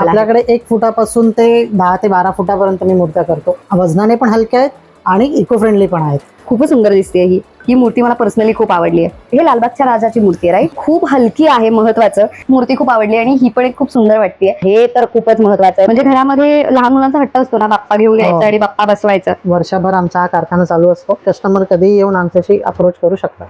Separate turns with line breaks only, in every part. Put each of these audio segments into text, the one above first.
आपल्याकडे एक फुटापासून ते दहा ते बारा फुटापर्यंत मी मूर्त्या करतो. वजनाने पण हलक्या आहेत आणि इको फ्रेंडली पण आहेत.
खूपच सुंदर दिसते ही. ही मूर्ती मला पर्सनली खूप आवडली आहे. हे लालबागच्या राजाची मूर्ती आहे राईट खूप हलकी आहे महत्वाचं. मूर्ती खूप आवडली आणि ही पण एक खूप सुंदर वाटते हे तर खूपच महत्वाचं आहे. म्हणजे घरामध्ये लहान मुलांचा हट्ट असतो ना बाप्पा घेऊन
हो.
यायचं आणि बाप्पा बसवायचं.
वर्षभर आमचा हा कारखाना चालू असतो. कस्टमर कधीही येऊन आमच्याशी अप्रोच करू शकतात.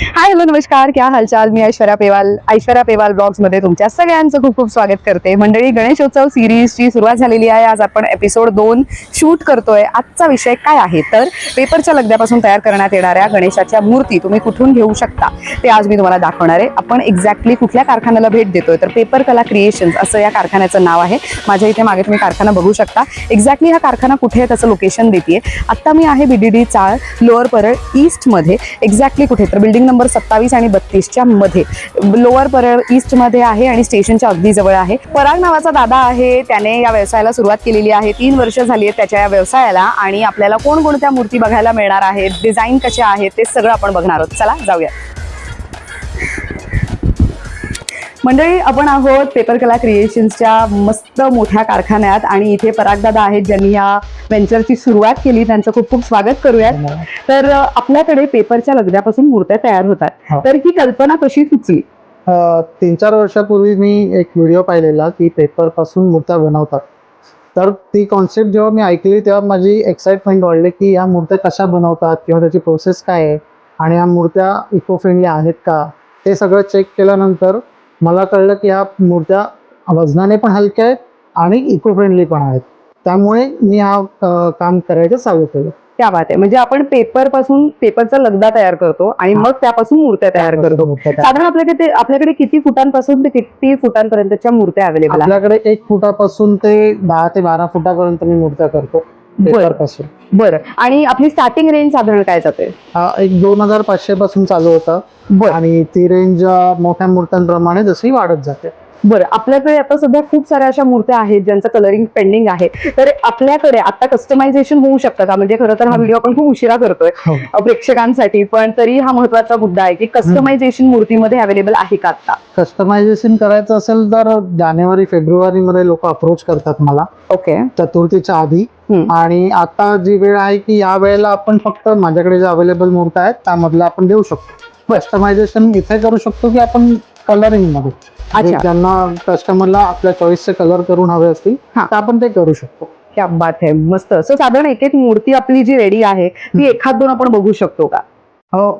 हाय हॅलो नमस्कार. क्या हालचाल? मी ऐश्वर्या पेवाल ऐश्वर्या पेवाल ब्लॉग्समध्ये तुमच्या सगळ्यांचं खूप खूप स्वागत करते. मंडळी गणेशोत्सव सिरीजची सुरुवात झालेली आहे. आज आपण एपिसोड दोन शूट करतोय. आजचा विषय काय आहे? तर पेपरच्या लगद्यापासून तयार करण्यात येणाऱ्या गणेशाच्या मूर्ती तुम्ही कुठून घेऊ शकता? ते आज मी तुम्हाला दाखवणार आहे. आपण एक्झॅक्टली कुठल्या कारखान्याला भेट देतोय? तर पेपर कला क्रिएशन्स असं या कारखान्याचं नाव आहे. माझ्या इथे मागे तुम्ही कारखाना बघू शकता. एक्झॅक्टली हा कारखाना कुठे आहे त्याचं लोकेशन देते आत्ता मी आहे बीडीडी चाळ लोअर परळ ईस्टमध्ये एक्झॅक्टली कुठे? तर बिल्डिंग नंबर सत्तावीस आणि बत्तीसच्या मध्ये. लोअर परळ ईस्टमध्ये आहे आणि स्टेशनच्या अगदी जवळ आहे. पराग नावाचा दादा आहे. त्याने या व्यवसायाला सुरुवात केलेली आहे. तीन वर्ष झाली आहेत त्याच्या या व्यवसायाला आणि आपल्याला कोणकोणत्या मूर्ती बघायला मिळणार आहेत डिझाईन कशा आहेत ते सगळं आपण बघणार आहोत. चला जाऊया. मंडळी आपण आहोत पेपर कला क्रिएशन्सच्या मस्त मोठ्या कारखान्यात आणि इथे परागदादा आहेत ज्यांनी या व्हेंचरची सुरुवात केली. त्यांचं खूप खूप स्वागत करूयात. तर आपल्याकडे पेपरच्या लगद्यापासून मूर्त्या तयार होतात.
हो.
तर ही कल्पना कशी सुचली?
तीन चार वर्षापूर्वी मी एक व्हिडिओ पाहिलेला की पेपरपासून मूर्त्या बनवतात. तर ती कॉन्सेप्ट जेव्हा मी ऐकली तेव्हा माझी एक्साइटमेंट वाढली की या मूर्त्या कशा बनवतात किंवा त्याची प्रोसेस काय आहे आणि या मूर्त्या इको फ्रेंडली आहेत का? ते सगळं चेक केल्यानंतर मला कळलं की या मूर्त्या वजनाने पण हलक्या आहेत आणि इको फ्रेंडली पण आहेत. त्यामुळे मी हा काम करायचं चालू केलं.
त्या बात आहे. म्हणजे आपण पेपरपासून पेपरचा लगदा तयार करतो आणि मग त्यापासून मूर्त्या तयार करतो. साधारण आपल्याकडे ते- आपल्याकडे किती फुटांपासून ते किती फुटांपर्यंतच्या मूर्त्या अवेलेबल आहेत?
आपल्याकडे एक फुटापासून ते दहा ते बारा फुटापर्यंत मी मूर्त्या करतो.
बरं.
पासून
बरं. आणि आपली स्टार्टिंग रेंज साधारण काय जाते?
एक दोन हजार पाचशे पासून चालू होतं. आणि ती रेंज मोठ्या मूर्त्यांप्रमाणे जशी वाढत जाते.
बरं आपल्याकडे आता सध्या खूप साऱ्या अशा मूर्त्या आहेत ज्यांचं कलरिंग पेंडिंग आहे. तर आपल्याकडे आता कस्टमायझेशन होऊ शकतं का म्हणजे खरं तर हा व्हिडिओ आपण खूप उशिरा करतोय
हो.
प्रेक्षकांसाठी पण तरी हा महत्त्वाचा मुद्दा आहे की कस्टमायझेशन मूर्तीमध्ये अवेलेबल आहे का आता?
कस्टमायझेशन करायचं असेल तर जानेवारी फेब्रुवारी मध्ये लोक अप्रोच करतात मला.
ओके
चतुर्थीच्या आधी. आणि आता जी वेळ आहे की या वेळेला आपण फक्त माझ्याकडे जे अवेलेबल मूर्त्या आहेत त्यामधलं आपण देऊ शकतो. कस्टमायझेशन इथे करू शकतो की आपण कलरिंगमध्ये.
अच्छा.
ज्यांना कस्टमरला आपल्या चॉईसचे कलर करून हवे असतील
हा.
तर आपण ते करू शकतो.
क्या बात आहे मस्त. सो साधारण एक एक मूर्ती आपली जी रेडी आहे ती एखाद दोन आपण बघू शकतो का?
हो.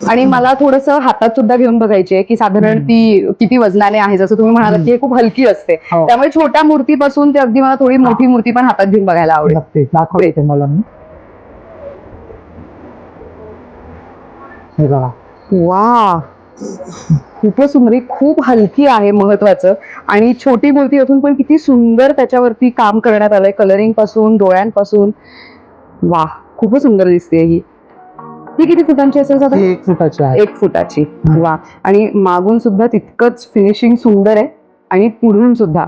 आणि मला थोडस हातात सुद्धा घेऊन बघायची आहे की साधारण ती किती वजनाने आहे. जसं तुम्ही म्हणालात की हे खूप हलकी असते.
हो.
त्यामुळे छोट्या मूर्तीपासून ते अगदी मला थोडी मोठी मूर्ती पण हातात घेऊन बघायला आवडेल.
नक्की. दाखवते तुम्हाला मी. हे बघा.
वा खूपच सुंदर खूप हलकी आहे महत्वाचं. आणि छोटी मूर्ती असून पण किती सुंदर त्याच्यावरती काम करण्यात आलंय. कलरिंगपासून डोळ्यांपासून. वा खूपच सुंदर दिसते ही. ही किती फुटांची असेल साधारण?
ही एक फुटाची आहे.
एक फुटाची. वा आणि मागून सुद्धा तितकंच फिनिशिंग सुंदर आहे. आणि पुढून सुद्धा.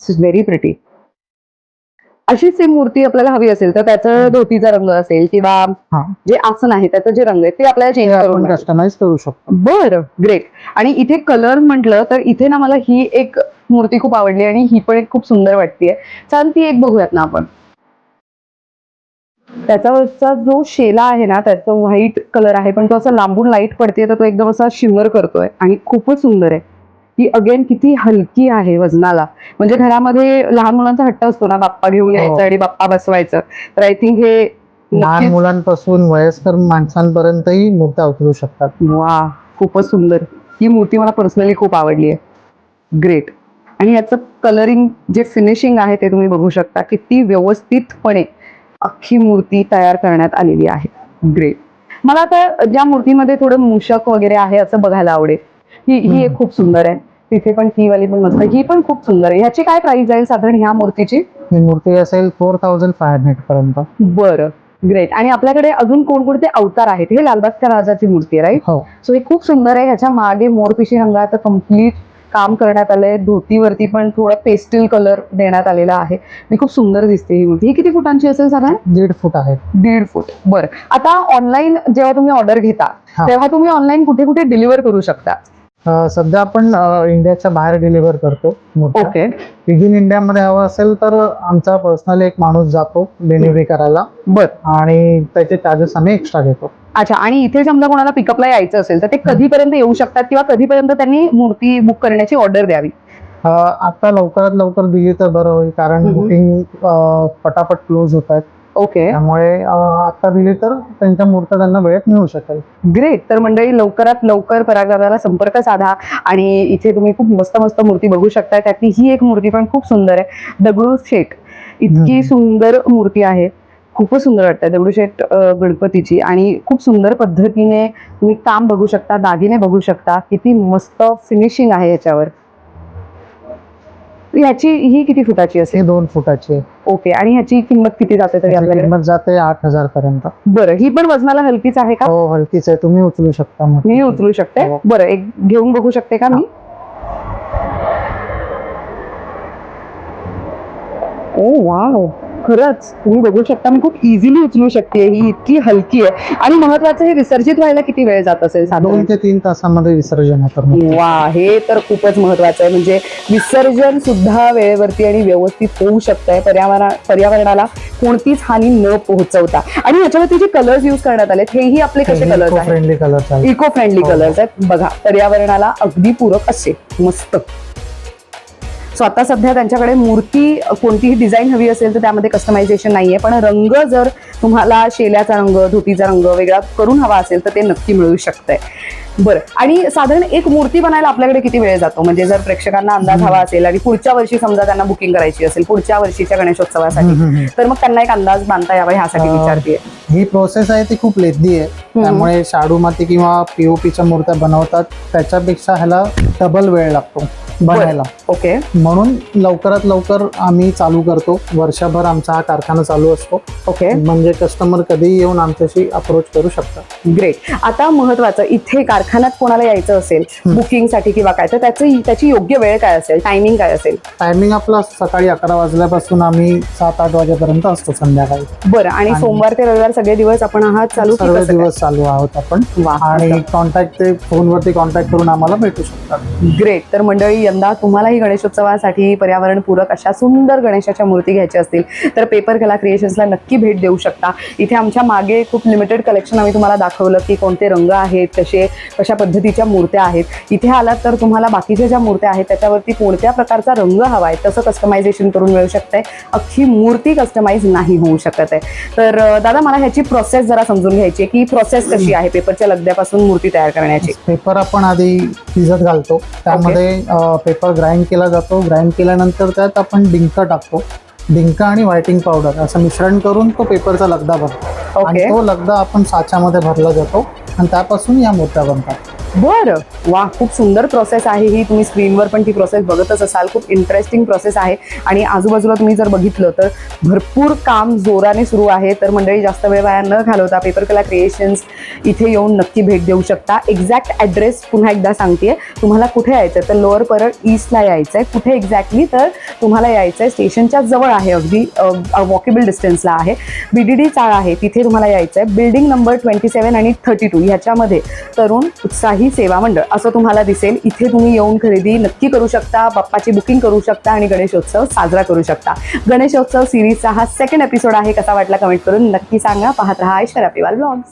व्हेरी प्रिटी अशीच सेम मूर्ती आपल्याला हवी असेल तर त्याचं धोतीचा रंग असेल किंवा
हा.
जे आसन आहे त्याचं जे रंग आहे ते आपल्याला
ते
चेंज करून
आपण. कस्टमाइज करू शकतो.
बरं ग्रेट आणि इथे कलर म्हटलं तर इथे ना मला ही एक मूर्ती खूप आवडली आणि ही पण एक खूप सुंदर वाटतेय. चाल ती एक बघूयात ना आपण. त्याच्यावरचा जो शेला आहे ना त्याचा व्हाईट कलर आहे पण तो असा लांबून लाइट पडते तर तो एकदम असा शिमर करतोय आणि खूपच सुंदर आहे. ही अगेन किती हलकी आहे वजनाला. म्हणजे घरामध्ये लहान मुलांचा हट्ट असतो ना बाप्पा घेऊन
हो.
यायचं आणि बाप्पा बसवायचं. तर आय थिंक हे
लहान मुलांपासून वयस्कर माणसांपर्यंतही मूर्त्या उतरू शकतात.
वा खूपच सुंदर. ही मूर्ती मला पर्सनली खूप आवडली आहे. ग्रेट आणि याचं कलरिंग जे फिनिशिंग आहे ते तुम्ही बघू शकता किती व्यवस्थितपणे अख्खी मूर्ती तयार करण्यात आलेली आहे. ग्रेट मला आता ज्या मूर्तीमध्ये थोडं मूषक वगैरे आहे असं बघायला आवडेल. ही ही. खूप सुंदर आहे. तिथे पण ही वाली पण मस्त. ही पण खूप सुंदर आहे. ह्याची काय प्राइस आहे साधारण ह्या मूर्तीची?
मूर्ती असेल फोर थाउजंड फाय हंड्रेड पर्यंत.
बरं. ग्रेट आणि आपल्याकडे अजून कोणकोणते अवतार आहेत? हे लालबागच्या राजाची मूर्ती आहे राईट
हो.
सो हे खूप सुंदर आहे. ह्याच्या मागे मोरपिशी रंगाचं कंप्लीट काम करण्यात आलंय. धोतीवरती पण थोडं पेस्टल कलर देण्यात आलेला आहे. आणि खूप सुंदर दिसते ही मूर्ती. ही किती फुटांची असेल साधारण?
दीड फूट आहे.
दीड फूट. बरं. आता ऑनलाईन जेव्हा तुम्ही ऑर्डर घेता. तेव्हा तुम्ही ऑनलाईन कुठे कुठे डिलिव्हर करू शकता?
सध्या आपण इंडियाच्या बाहेर डिलिव्हर करतो
ओके.
विदिन इंडियामध्ये हवं असेल तर आमचा पर्सनली एक माणूस जातो डिलिव्हरी करायला.
बर.
आणि त्याचे चार्जेस आम्ही एक्स्ट्रा घेतो.
अच्छा आणि इथे समजा कोणाला पिकअपला यायचं असेल तर ते कधीपर्यंत येऊ शकतात किंवा कधीपर्यंत त्यांनी मूर्ती बुक करण्याची ऑर्डर द्यावी?
आता लवकरात लवकर दिली तर बरं होईल कारण. बुकिंग पटापट क्लोज होत आहेत.
ओके.
त्यामुळे अं, आता दिली तर त्यांच्या मूर्त त्यांना वेळेत मिळू शकेल.
ग्रेट. तर मंडळी लवकरात लवकर परागदादाला संपर्क साधा आणि इथे तुम्ही खूप मस्त मस्त मूर्ती बघू शकता त्यातली ही एक मूर्ती पण खूप सुंदर आहे. दगडू शेठ. इतकी
हम्म.
सुंदर मूर्ती आहे. खूपच सुंदर वाटते दगडूशेठ अं, गणपतीची आणि खूप सुंदर पद्धतीने तुम्ही काम बघू शकता दागिने बघू शकता. किती मस्त फिनिशिंग आहे याच्यावर. ह्याची ही किती फुटाची
ही
असेल
दोन फुटाची. आहे.
ओके आणि ह्याची किंमत किती जाते तरी
त्याची
आपल्याकडे?
किंमत जाते आठ हजार पर्यंत
बरं ही पण वजनाला हलकीच आहे का?
हो हलकीच आहे. तुम्ही उचलू शकता मूर्ती.
मी उचलू शकते.
हो.
बरं एक घेऊन बघू शकते का मी? ओ वाव. खरंच तुम्ही बघू शकता मी खूप इझिली उचलू शकते. ही इतकी हलकी आहे. आणि महत्वाचं हे विसर्जित व्हायला किती वेळ जात असेल
दोन ते तीन तासामध्ये विसर्जन होतं.
वा हे तर खूपच महत्वाचं आहे. म्हणजे विसर्जन सुद्धा वेळेवरती आणि व्यवस्थित होऊ शकतंय. पर्यावरणा पर्यावरणाला कोणतीच हानी न पोहोचवता. आणि ह्याच्यावरती जे कलर्स युज करण्यात आलेत हेही आपले कसे कलर्स आहेत? Eco friendly. कलर्स आहेत. बघा पर्यावरणाला अगदी पूरक असे. मस्त. सो आता सध्या त्यांच्याकडे मूर्ती कोणतीही डिझाईन हवी असेल तर त्यामध्ये कस्टमायझेशन नाहीये. पण रंग जर तुम्हाला शेल्याचा रंग धोतीचा रंग वेगळा करून हवा असेल तर ते नक्की मिळू शकतंय. बरं. आणि साधारण एक मूर्ती बनायला आपल्याकडे किती वेळ जातो? म्हणजे जर प्रेक्षकांना अंदाज हवा असेल आणि पुढच्या वर्षी समजा त्यांना बुकिंग करायची असेल पुढच्या वर्षीच्या गणेशोत्सवासाठी. तर मग त्यांना एक अंदाज बांधता यावा ह्यासाठी विचारते
ही प्रोसेस आहे ती खूप लेथी आहे. त्यामुळे शाडू माती किंवा पीओपीच्या मूर्त्या बनवतात. त्याच्यापेक्षा ह्याला डबल वेळ लागतो बनायला.
ओके
म्हणून लवकरात लवकर आम्ही चालू करतो. वर्षभर आमचा हा कारखाना चालू असतो.
ओके
म्हणजे कस्टमर कधीही येऊन आमच्याशी अप्रोच करू शकतात.
ग्रेट आता महत्वाचं इथे कारखान्यात कोणाला यायचं असेल बुकिंगसाठी किंवा काय तर त्याचं त्याची योग्य वेळ काय असेल टायमिंग काय असेल?
टायमिंग आपला सकाळी अकरा वाजल्यापासून आम्ही सात आठ वाजेपर्यंत असतो संध्याकाळी.
बरं आणि- सोमवार ते रविवार सगळे दिवस आपण आहात चालू की
सर्व
कसं काय?
दिवस चालू आहोत आपण.
वा,
आणि. कॉन्टॅक्ट ते फोनवरती कॉन्टॅक्ट करून आम्हाला भेटू शकतात.
ग्रेट तर मंडळी यंदा तुम्हालाही गणेशोत्सवासाठी पर्यावरणपूरक अशा सुंदर गणेशाच्या मूर्ती घ्यायच्या असतील तर पेपर कला क्रिएशन्सला नक्की भेट देऊ शकता. इथे आमच्या मागे खूप लिमिटेड कलेक्शन आम्ही तुम्हाला दाखवलं की कोणते रंग आहेत कसे कशा पद्धतीच्या मूर्त्या आहेत. इथे आलात तर तुम्हाला बाकीच्या ज्या मूर्त्या आहेत त्याच्यावरती कोणत्या प्रकारचा रंग हवा आहे तसं कस्टमायझेशन करून मिळू शकतंय. अख्खी मूर्ती कस्टमाइज नाही होऊ शकत आहे. तर अं, दादा मला ह्याची प्रोसेस जरा समजून घ्यायची की प्रोसेस कशी आहे? पेपरच्या लगद्यापासून मूर्ती तयार करण्याची.
पेपर आपण आधी भिजत घालतो. त्यामध्ये पेपर ग्राइंड केला जातो. ग्राइंड केल्यानंतर त्यात आपण डिंक टाकतो. डिंक आणि व्हायटिंग पावडर असं मिश्रण करून तो पेपरचा लगदा बनतो. आणि तो लगदा आपण साच्यामध्ये भरला जातो. आणि त्यापासून या मूर्त्या बनतात.
बरं. वा खूप सुंदर प्रोसेस आहे ही. तुम्ही स्क्रीनवर पण ती प्रोसेस बघतच असाल. खूप इंटरेस्टिंग प्रोसेस आहे. आणि आजूबाजूला तुम्ही जर बघितलं तर भरपूर काम जोराने सुरू आहे. तर मंडळी जास्त वेळ वाया न घालवता पेपर कला क्रिएशन्स इथे येऊन नक्की भेट देऊ शकता. एक्झॅक्ट ॲड्रेस पुन्हा एकदा सांगते तुम्हाला कुठे यायचं तर लोअर परळ ईस्टला यायचं आहे कुठे एक्झॅक्टली तर तुम्हाला यायचं आहे स्टेशनच्या जवळ आहे अगदी. वॉकेबल डिस्टन्सला आहे. बी डी डी चाळ आहे. तिथे तुम्हाला यायचं आहे बिल्डिंग नंबर ट्वेंटी सेवन आणि थर्टी टू ह्याच्यामध्ये तरुण उत्साही सेवा मंडळ असं तुम्हाला दिसेल. इथे तुम्ही येऊन खरेदी नक्की करू शकता बाप्पाची बुकिंग करू शकता आणि गणेशोत्सव साजरा करू शकता. गणेशोत्सव सिरीजचा हा सेकंड एपिसोड आहे कसा वाटला कमेंट करून नक्की सांगा. पाहत रहा ऐश्वर्या पिवाल ब्लॉग्स